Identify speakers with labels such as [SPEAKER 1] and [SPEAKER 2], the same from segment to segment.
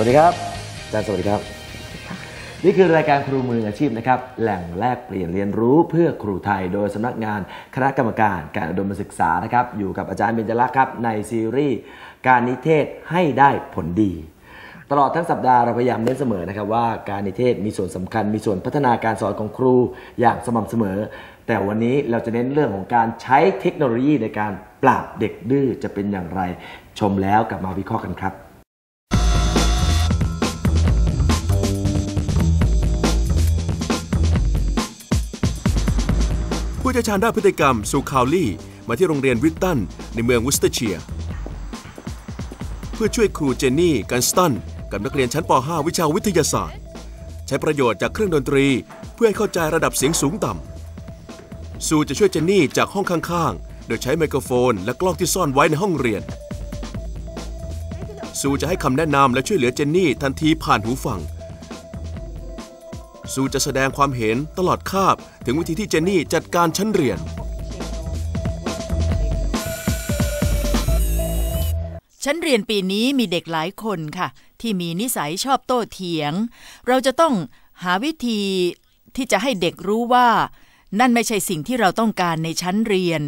[SPEAKER 1] สวัสดีครับอาจารย์สวัสดีครับ นี่คือรายการครูมืออาชีพนะครับ แหล่งแลกเปลี่ยนเรียนรู้เพื่อครูไทย โดยสำนักงานคณะกรรมการการอุดมศึกษานะครับ อยู่กับอาจารย์เบญจลักษณ์ครับ ในซีรีส์การนิเทศให้ได้ผลดี ตลอดทั้งสัปดาห์เราพยายามเน้นเสมอนะครับว่าการนิเทศมีส่วนสำคัญ มีส่วนพัฒนาการสอนของครูอย่างสม่ำเสมอ แต่วันนี้เราจะเน้นเรื่องของการใช้เทคโนโลยีในการปราบเด็กดื้อจะเป็นอย่างไร ชมแล้วกลับมาวิเคราะห์กันครับ
[SPEAKER 2] ชี่ยวชาญด้านพฤติกรรมซูคาวลี่ มาที่โรงเรียนวิตตัน ในเมืองวิสเตอร์เชียร์ เพื่อช่วยครูเจนนี่กันสตันกับนักเรียนชั้นป .5 วิชาวิทยาศาสตร์ ใช้ประโยชน์จากเครื่องดนตรีเพื่อให้เข้าใจระดับเสียงสูงต่ำซูจะช่วยเจนนี่จากห้องข้างๆ โดยใช้ไมโครโฟน และกล้องที่ซ่อนไว้ในห้องเรียน ซูจะให้คำแนะนำและช่วยเหลือเจนนี่ทันทีผ่านหูฟัง ซูจะแสดงความเห็นตลอดคาบ ถึงวิธีที่เจนนี่จัดการชั้นเรียน
[SPEAKER 3] ชั้นเรียนปีนี้มีเด็กหลายคนค่ะ ที่มีนิสัยชอบโต้เถียง เราจะต้องหาวิธีที่จะให้เด็กรู้ว่า นั่นไม่ใช่สิ่งที่เราต้องการในชั้นเรียน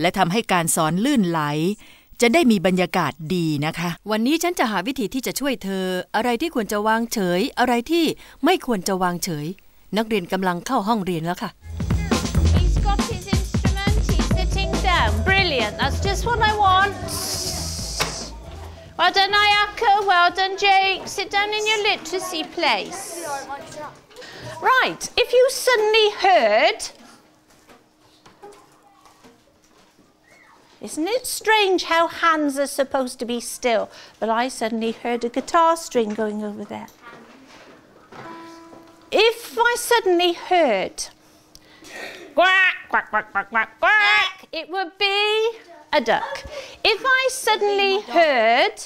[SPEAKER 3] และทำให้การสอนลื่นไหล จะได้มีบรรยากาศดีนะคะ
[SPEAKER 4] วันนี้ฉันจะหาวิธีที่จะช่วยเธอ อะไรที่ควรจะวางเฉย อะไรที่ไม่ควรจะวางเฉย นักเรียนกำลังเข้าห้องเรียนแล้วค่ะ
[SPEAKER 5] He's got his instrument, he's sitting down. Brilliant, that's just what I want. Well done, Ayaka. Well done, Jake. Sit down in your literacy place. Right, if you suddenly heard. Isn't it strange how hands are supposed to be still? But I suddenly heard a guitar string going over there. If I suddenly heard quack, quack, quack, quack, quack, quack, it would be a duck. If I suddenly heard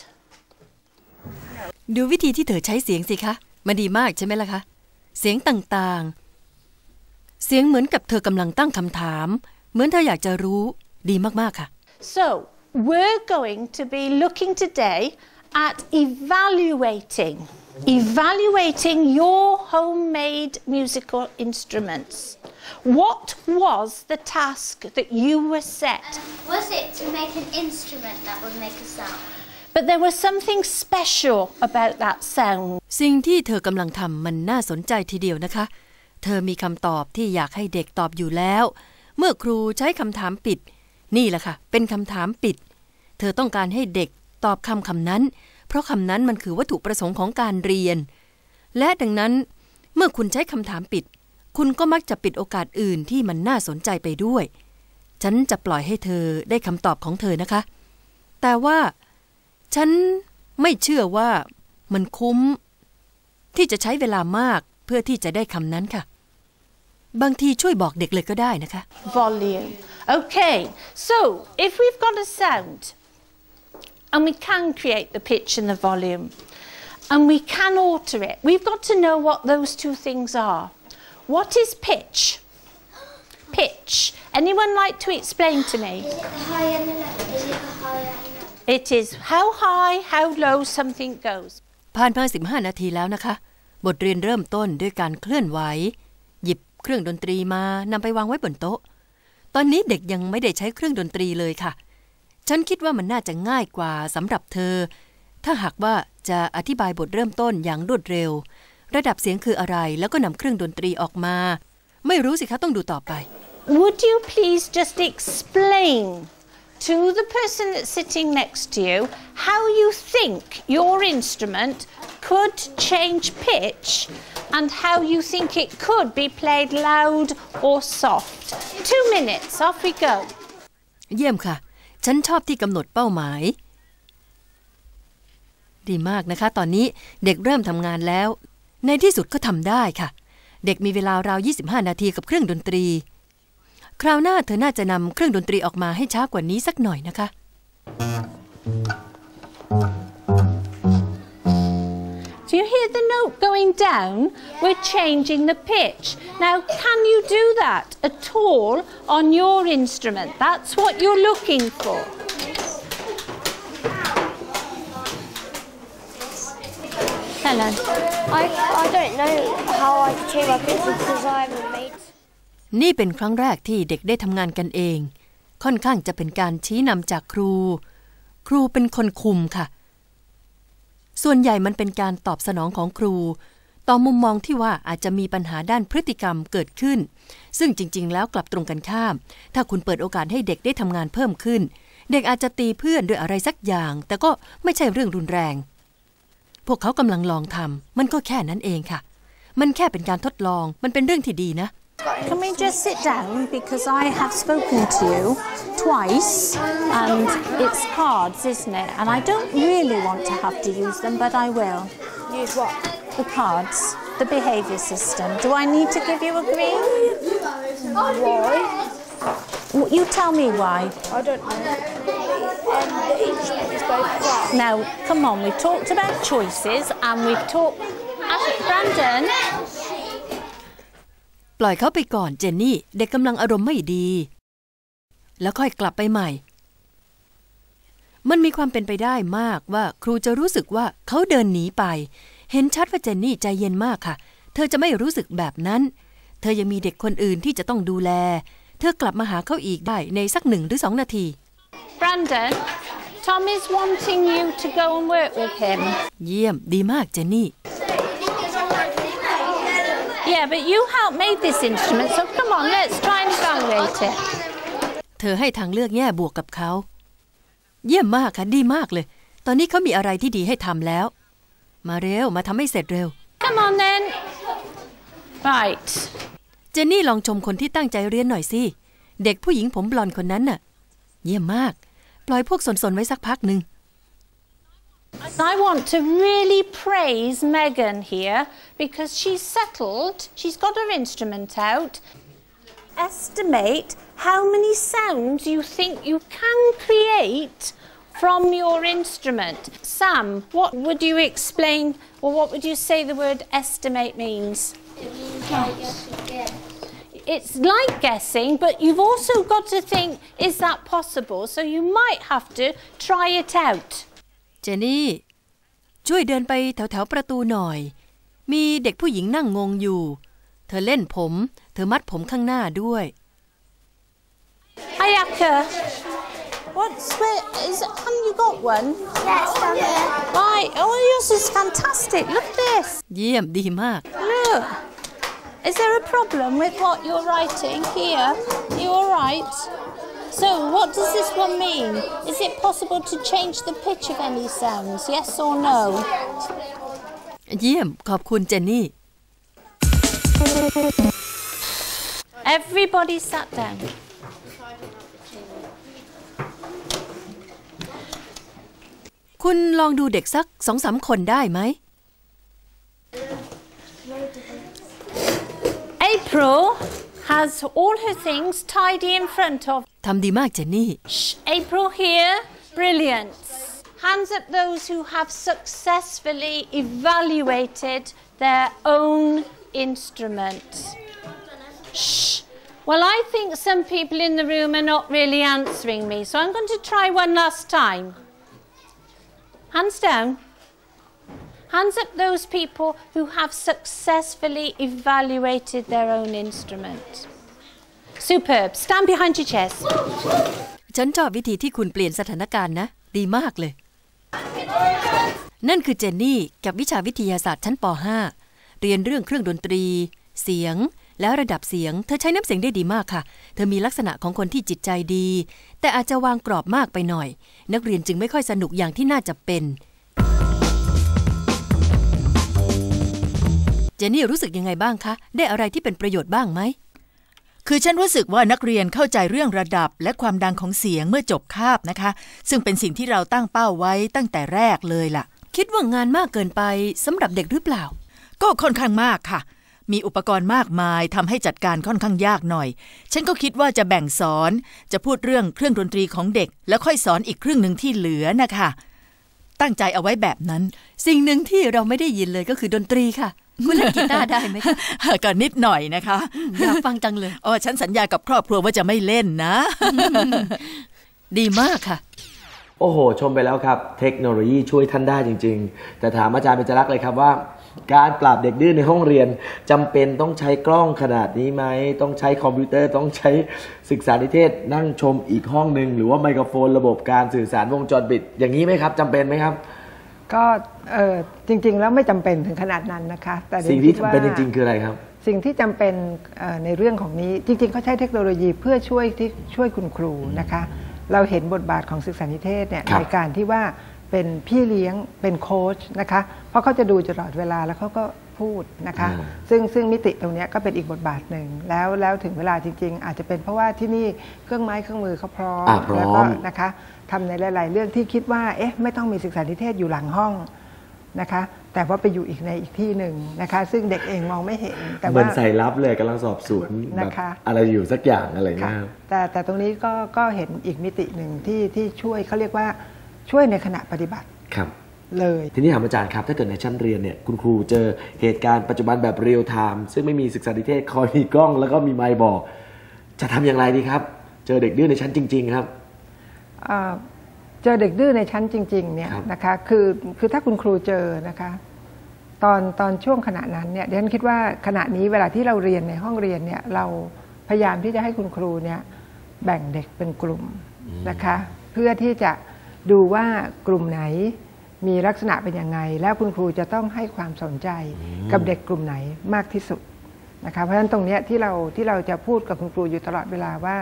[SPEAKER 4] ดูวิธีที่เธอใช้เสียงสิคะ มันดีมากใช่ไหมล่ะคะ เสียงต่างๆ เสียงเหมือนกับเธอกำลังตั้งคำถาม เหมือนเธออยากจะรู้ ดีมากๆค่ะ
[SPEAKER 5] So, we're going to be looking today at evaluating. Evaluating your homemade musical instruments. What was the task that you were set?
[SPEAKER 6] Was it to make an instrument that would make a sound?
[SPEAKER 5] But there was something special about that sound.
[SPEAKER 4] สิ่งที่เธอกำลังทำมันน่าสนใจทีเดียวนะคะ เธอมีคำตอบที่อยากให้เด็กตอบอยู่แล้ว เมื่อครูใช้คำถามปิด นี่แหละค่ะ เป็นคำถามปิด เธอต้องการให้เด็กตอบคำคำนั้น เพราะคำนั้นมันคือวัตถุประสงค์ของการเรียน และดังนั้น เมื่อคุณใช้คำถามปิด คุณก็มักจะปิดโอกาสอื่นที่มันน่าสนใจไปด้วย ฉันจะปล่อยให้เธอได้คำตอบของเธอนะคะ แต่ว่า ฉันไม่เชื่อว่ามันคุ้ม ที่จะใช้เวลามากเพื่อที่จะได้คำนั้นค่ะ บางทีช่วยบอกเด็กเลยก็ได้นะคะ
[SPEAKER 5] volume. Okay, so if we've got a sound and we can create the pitch and the volume and we can alter it, we've got to know what those two things are. What is pitch? Pitch. Anyone like to explain to me?
[SPEAKER 6] Is it the high and the low? Is it the higher and low?
[SPEAKER 5] It is how high, how low something goes.
[SPEAKER 4] ผ่านมา15 นาทีแล้วนะคะ บทเรียนเริ่มต้นด้วยการเคลื่อนไหวหยิบ เครื่องดนตรีมานำไปวางไว้บนโต๊ะ ตอนนี้เด็กยังไม่ได้ใช้เครื่องดนตรีเลยค่ะ ฉันคิดว่ามันน่าจะง่ายกว่าสำหรับเธอ ถ้าหากว่าจะอธิบายบทเริ่มต้นอย่างรวดเร็ว ระดับเสียงคืออะไรแล้วก็นำเครื่องดนตรีออกมา ไม่รู้สิคะต้องดูต่อไป
[SPEAKER 5] Would you please just explain to the person that's sitting next to you how you think your instrument could change pitch and how you think it could be played loud or soft? Two minutes, off we go.
[SPEAKER 4] เยี่ยมค่ะ ฉันชอบที่กำหนดเป้าหมาย ดีมากนะคะ ตอนนี้เด็กเริ่มทำงานแล้ว ในที่สุดก็ทำได้ค่ะ เด็กมีเวลาราว 25 นาทีกับเครื่องดนตรี คราวหน้าเธอน่าจะนำเครื่องดนตรีออกมาให้ช้ากว่านี้สักหน่อยนะคะ
[SPEAKER 5] Do hear the note going down? We're changing the pitch. Now, can you do that at all on your instrument? That's what you're looking for. Helen?
[SPEAKER 6] I, I don't know how I chew my pencil because I haven't made.
[SPEAKER 4] นี่เป็นครั้งแรกที่เด็กได้ทำงานกันเอง ค่อนข้างจะเป็นการชี้นำจากครู ครูเป็นคนคุมค่ะ ส่วนใหญ่มันเป็นการตอบสนองของครู ต่อมุมมองที่ว่าอาจจะมีปัญหาด้านพฤติกรรมเกิดขึ้น ซึ่งจริง ๆ แล้วกลับตรงกันข้าม ถ้าคุณเปิดโอกาสให้เด็กได้ทำงานเพิ่มขึ้น เด็กอาจจะตีเพื่อนด้วยอะไรสักอย่าง แต่ก็ไม่ใช่เรื่องรุนแรง พวกเขากำลังลองทำมันก็แค่นั้นเองค่ะ มันแค่เป็นการทดลอง มันเป็นเรื่องที่ดีนะ
[SPEAKER 5] Can we just sit down because I have spoken to you twice and it's cards, isn't it? And I don't really want to have to use them, but I will.
[SPEAKER 6] Use what?
[SPEAKER 5] The cards, the behaviour system. Do I need to give you a green?
[SPEAKER 6] Why?
[SPEAKER 5] W- You tell me why.
[SPEAKER 6] I don't know. The is both.
[SPEAKER 5] Now, come on, we've talked about choices and we've talked. Brandon,
[SPEAKER 4] ปล่อยเขาไปก่อนเจนนี่ เด็กกำลังอารมณ์ไม่ดี แล้วค่อยกลับไปใหม่ มันมีความเป็นไปได้มากว่าครูจะรู้สึกว่าเขาเดินหนีไป เห็นชัดว่าเจนนี่ใจเย็นมากค่ะ เธอจะไม่รู้สึกแบบนั้น เธอยังมีเด็กคนอื่นที่จะต้องดูแล เธอกลับมาหาเขาอีกได้ในสักหนึ่งหรือสองนาที
[SPEAKER 5] Brandon, Tom is wanting you to go and work with him.
[SPEAKER 4] เยี่ยมดีมากเจนนี่
[SPEAKER 5] Yeah, but you helped make this instrument, so come on, let's try and evaluate it.
[SPEAKER 4] เธอให้ทางเลือกแง่บวกกับเขา เยี่ยมมากค่ะ ดีมากเลย ตอนนี้เขามีอะไรที่ดีให้ทำแล้ว มาเร็ว มาทำให้เสร็จเร็ว
[SPEAKER 5] Come on then. Right.
[SPEAKER 4] เจนนี่ลองชมคนที่ตั้งใจเรียนหน่อยสิ เด็กผู้หญิงผมบลอนด์คนนั้นน่ะ เยี่ยมมาก ปล่อยพวกสนๆไว้สักพักหนึ่ง
[SPEAKER 5] I want to really praise Megan here because she's settled, she's got her instrument out. Estimate how many sounds you think you can create from your instrument. Sam, what would you explain, or what would you say the word estimate means? It means like It's like guessing, but you've also got to think, is that possible? So you might have to try it out.
[SPEAKER 4] เจนนี่ ช่วยเดินไปแถวๆประตูหน่อย มีเด็กผู้หญิงนั่งงงอยู่ เธอเล่นผม เธอมัดผมข้างหน้าด้วย
[SPEAKER 5] Ayaka, what's where is it? Have you got one?
[SPEAKER 6] That's down there.
[SPEAKER 5] Right. Oh, yours is fantastic. Look at this.
[SPEAKER 4] เยี่ยมดีมาก
[SPEAKER 5] Look. Is there a problem with what you're writing here? You all right? So, what does this one mean? Is it possible to change the pitch of any sounds? Yes or no?
[SPEAKER 4] เยี่ยมขอบคุณเจนนี่
[SPEAKER 5] Everybody sat down.
[SPEAKER 4] "คุณลองดูเด็กสักสองสามคนได้ไหม
[SPEAKER 5] April has all her things tidy in front of
[SPEAKER 4] ทำดีมากเจนนี่
[SPEAKER 5] Shh, April here. Brilliant. Hands up those who have successfully evaluated their own instrument. Shh. Well, I think some people in the room are not really answering me, so I'm going to try one last time. Hands down. Hands up those people who have successfully evaluated their own instrument. Superb. Stand behind your chairs.
[SPEAKER 4] ฉันชอบวิธีที่คุณเปลี่ยนสถานการณ์นะ ดีมากเลย นั่นคือเจนนี่กับวิชาวิทยาศาสตร์ชั้นป .5 เรียนเรื่องเครื่องดนตรี เสียง และระดับเสียง เธอใช้น้ำเสียงได้ดีมากค่ะ เธอมีลักษณะของคนที่จิตใจดี แต่อาจจะวางกรอบมากไปหน่อย นักเรียนจึงไม่ค่อยสนุกอย่างที่น่าจะเป็น เจนนี่รู้สึกยังไงบ้างคะ ได้อะไรที่เป็นประโยชน์บ้างไหม
[SPEAKER 3] คือฉันรู้สึกว่านักเรียนเข้าใจเรื่องระดับและความดังของเสียงเมื่อจบคาบนะคะ ซึ่งเป็นสิ่งที่เราตั้งเป้าไว้ตั้งแต่แรกเลยล่ะ
[SPEAKER 4] คิดว่างานมากเกินไปสำหรับเด็กหรือเปล่า
[SPEAKER 3] ก็ค่อนข้างมากค่ะ มีอุปกรณ์มากมายทำให้จัดการค่อนข้างยากหน่อย ฉันก็คิดว่าจะแบ่งสอน จะพูดเรื่องเครื่องดนตรีของเด็ก แล้วค่อยสอนอีกครึ่งหนึ่งที่เหลือนะคะ ตั้งใจเอาไว้แบบนั้น
[SPEAKER 4] สิ่งหนึ่งที่เราไม่ได้ยินเลยก็คือดนตรีค่ะ คุณเล่นกีตาร์ได้ไหมคะ
[SPEAKER 3] ก็นิดหน่อยนะคะ
[SPEAKER 4] อยากฟังจังเลย
[SPEAKER 3] อ๋อฉันสัญญากับครอบครัวว่าจะไม่เล่นนะ
[SPEAKER 4] ดีมากค่ะ
[SPEAKER 1] โอ้โห ชมไปแล้วครับ เทคโนโลยีช่วยท่านได้จริง ๆ แต่ถามอาจารย์เบญจรักษ์เลยครับว่า การปราบเด็กดื้อในห้องเรียนจำเป็นต้องใช้กล้องขนาดนี้ไหม ต้องใช้คอมพิวเตอร์ต้องใช้ศึกษานิเทศนั่งชมอีกห้องหนึ่งหรือว่าไมโครโฟน ระบบการสื่อสารวงจรปิด อย่างนี้ไหมครับจำเป็นไหมครับ
[SPEAKER 7] ก็เออจริง ๆ แล้วไม่จำเป็นถึงขนาดนั้นนะคะ แต่
[SPEAKER 1] สิ่งที่
[SPEAKER 7] คิดว่า
[SPEAKER 1] จำเป็นจริง ๆ คืออะไรครับ
[SPEAKER 7] สิ่งที่จำเป็นเอ่อในเรื่องของนี้จริงๆเขาใช้เทคโนโลยีเพื่อช่วยที่ช่วยคุณครูนะคะ เราเห็นบทบาทของศึกษานิเทศเนี่ย
[SPEAKER 1] ครับ
[SPEAKER 7] ในการที่ว่า เป็นพี่เลี้ยงเป็นโค้ชนะคะเพราะเขาจะดูตลอดเวลาแล้วเขาก็พูดนะคะซึ่งซึ่งมิติตรงเนี้ยก็เป็นอีกบทบาทหนึ่งแล้วแล้วถึงเวลาจริง ๆ อาจจะเป็นเพราะว่าที่นี่เครื่องไม้เครื่องมือเขาพร้อม
[SPEAKER 1] อ่าพร้อม
[SPEAKER 7] แล้วก็นะคะทำในหลาย ๆ เรื่องที่คิดว่าเอ๊ะไม่ต้องมีศึกษานิเทศอยู่หลังห้องนะคะแต่ว่าไปอยู่อีกในอีกที่หนึ่งนะคะ ซึ่งเด็กเองมองไม่เห็น แต่
[SPEAKER 1] เหมื
[SPEAKER 7] ว่า
[SPEAKER 1] อนใส่ลับเลยกำลังสอบสวนแบบ
[SPEAKER 7] นะคะ
[SPEAKER 1] อะไรอยู่สักอย่างอะไร
[SPEAKER 7] ค่ะ
[SPEAKER 1] นะครับ
[SPEAKER 7] แต่แต่ตรงนี้ก็ก็เห็นอีกมิติหนึ่งที่ที่ช่วยเขาเรียกว่า ช่วยในขณะปฏิบัติ
[SPEAKER 1] ครับ
[SPEAKER 7] เลย
[SPEAKER 1] ทีนี้ถามอาจารย์ครับ ถ้าเกิดในชั้นเรียนเนี่ยคุณครูเจอเหตุการณ์ปัจจุบันแบบเรียลไทม์ซึ่งไม่มีศึกษานิเทศคอยมีกล้องแล้วก็มีไมค์บอก จะทำอย่างไรดีครับ เจอเด็กดื้อในชั้นจริง ๆ ครับ
[SPEAKER 7] เอ่อเจอเด็กดื้อในชั้นจริง ๆ เนี่ย
[SPEAKER 1] ครับ
[SPEAKER 7] นะคะคือคือถ้าคุณครูเจอนะคะตอนตอนช่วงขณะนั้นเนี่ยดิฉันคิดว่าขณะนี้เวลาที่เราเรียนในห้องเรียนเนี่ยเราพยายามที่จะให้คุณครูเนี่ยแบ่งเด็กเป็นกลุ่มนะคะ เพื่อที่จะ ดูว่ากลุ่มไหนมีลักษณะเป็นยังไง แล้วคุณครูจะต้องให้ความสนใจกับเด็กกลุ่มไหนมากที่สุดนะคะเพราะฉะนั้นตรงเนี้ยที่เราที่เราจะพูดกับคุณครูอยู่ตลอดเวลาว่า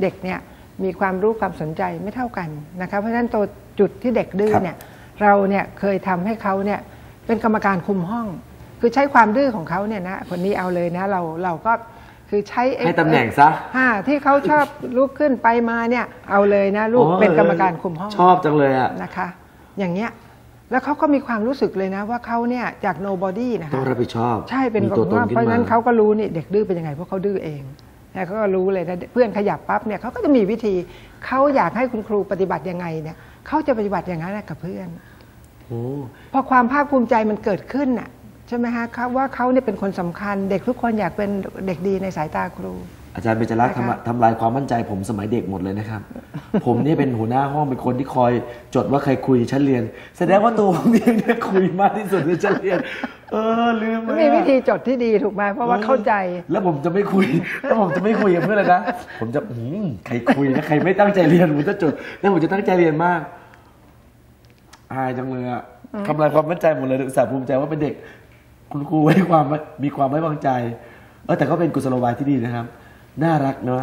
[SPEAKER 7] เด็กเนี่ยมีความรู้ความสนใจไม่เท่ากันนะคะเพราะฉะนั้นตัวจุดที่เด็กดื้อ
[SPEAKER 1] ครับ
[SPEAKER 7] เนี่ยเราเนี่ยเคยทำให้เขาเนี่ยเป็นกรรมการคุมห้อง คือใช้ความดื้อของเขาเนี่ยนะคนนี้เอาเลยนะเราเราก็ คือใช้ไอ้
[SPEAKER 1] ให้ตำแหน่งซะ
[SPEAKER 7] อ่าที่เขาชอบลุกขึ้นไปมาเนี่ย เอาเลยนะลูก
[SPEAKER 1] อ๋อ
[SPEAKER 7] เป็นกรรมการคุมห้อง
[SPEAKER 1] ชอบจังเลยอะ
[SPEAKER 7] นะคะ อย่างเงี้ยแล้วเขาก็มีความรู้สึกเลยนะว่าเขาเนี่ยจาก nobody นะคะ
[SPEAKER 1] ต้องรับผิดชอบ
[SPEAKER 7] ใช่เป็น
[SPEAKER 1] มี
[SPEAKER 7] ข
[SPEAKER 1] ตั
[SPEAKER 7] อ
[SPEAKER 1] ว
[SPEAKER 7] ง
[SPEAKER 1] ตน
[SPEAKER 7] ว่า
[SPEAKER 1] ขึ้น
[SPEAKER 7] เพราะฉะนั้น
[SPEAKER 1] มา
[SPEAKER 7] เขาก็รู้นี่เด็กดื้อเป็นยังไงเพราะเขาดื้อเองนะเขาก็รู้เลยนะเพื่อนขยับปั๊บเนี่ยเขาก็จะมีวิธีเขาอยากให้คุณครูปฏิบัติยังไงเนี่ยเขาจะปฏิบัติอย่างนั้นกับเพื่อน
[SPEAKER 1] โอ้
[SPEAKER 7] พอความภาคภูมิใจมันเกิดขึ้นน่ะ ใช่ไหมฮะครับว่าเขาเนี่ยเป็นคนสำคัญ เด็กทุกคนอยากเป็นเด็กดีในสายตาครู
[SPEAKER 1] อาจารย์เบญจรักษ์
[SPEAKER 7] นะคะ
[SPEAKER 1] ทำทำลายความมั่นใจผมสมัยเด็กหมดเลยนะครับ ผมเนี่ยเป็นหัวหน้าห้องเป็นคนที่คอยจดว่าใครคุยชั้นเรียน แสดงว่าตัวผมเองเนี่ยคุยมากที่สุดในชั้นเรียนเออลืมไป
[SPEAKER 7] มีวิธีจดที่ดีถูกไหมเพราะว่าเข้าใจ
[SPEAKER 1] แล้วผมจะไม่คุยแล้วผมจะไม่คุยกับเพื่อนเลยนะผมจะหืมใครคุยนะใครไม่ตั้งใจเรียนผมจะจดแล้วผมจะตั้งใจเรียนมากอายจังเลยอะทำลายความมั่นใจหมดเลยอุตส่าห์ภูมิใจว่าเป็นเด็ก คุณครูให้ความมีความไม่วางใจเออแต่ก็เป็นกุศโลบายที่ดีนะครับ น่ารักเนาะ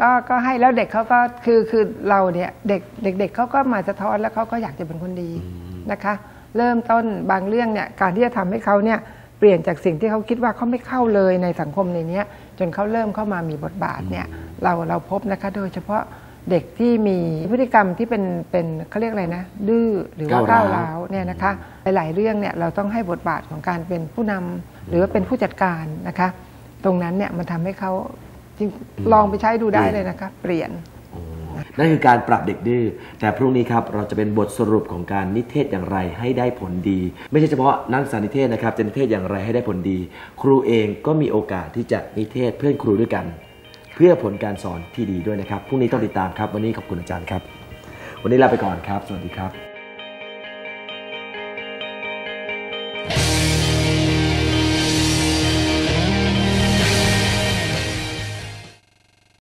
[SPEAKER 7] ก็ก็ให้แล้วเด็กเขาก็คือคือเราเนี่ยเด็กเด็กๆเขาก็มาสะท้อนแล้วเขาก็อยากจะเป็นคนดีนะคะ เริ่มต้นบางเรื่องเนี่ยการที่จะทำให้เขาเนี่ยเปลี่ยนจากสิ่งที่เขาคิดว่าเขาไม่เข้าเลยในสังคมในเนี้ยจนเขาเริ่มเข้ามามีบทบาทเนี่ยเราเราพบนะคะ โดยเฉพาะ เด็กที่มีพฤติกรรมที่เป็นเป็นเขาเรียกอะไรนะ ดื้อหรือว่า
[SPEAKER 1] ก้า
[SPEAKER 7] ก้าวว
[SPEAKER 1] ร้า
[SPEAKER 7] ร้าววเนี่ยนะคะหลายๆเรื่องเนี่ยเราต้องให้บทบาทของการเป็นผู้นำหรือว่าเป็นผู้จัดการนะคะ ตรงนั้นเนี่ยมันทำให้เขาจริงลองไปใช้ดูได้เลยนะคะ เปลี่ยน
[SPEAKER 1] นั่นคือการปรับเด็กดื้อแต่พรุ่งนี้ครับเราจะเป็นบทสรุปของการนิเทศอย่างไรให้ได้ผลดี ไม่ใช่เฉพาะนักศึกษานิเทศนะครับจะนิเทศอย่างไรให้ได้ผลดี ครูเองก็มีโอกาสที่จะนิเทศเพื่อนครูด้วยกัน เพื่อผลการสอนที่ดีด้วยนะครับพรุ่งนี้ต้องติดตามครับ วันนี้ขอบคุณอาจารย์ครับ วันนี้ลาไปก่อนครับ สวัสดีครับ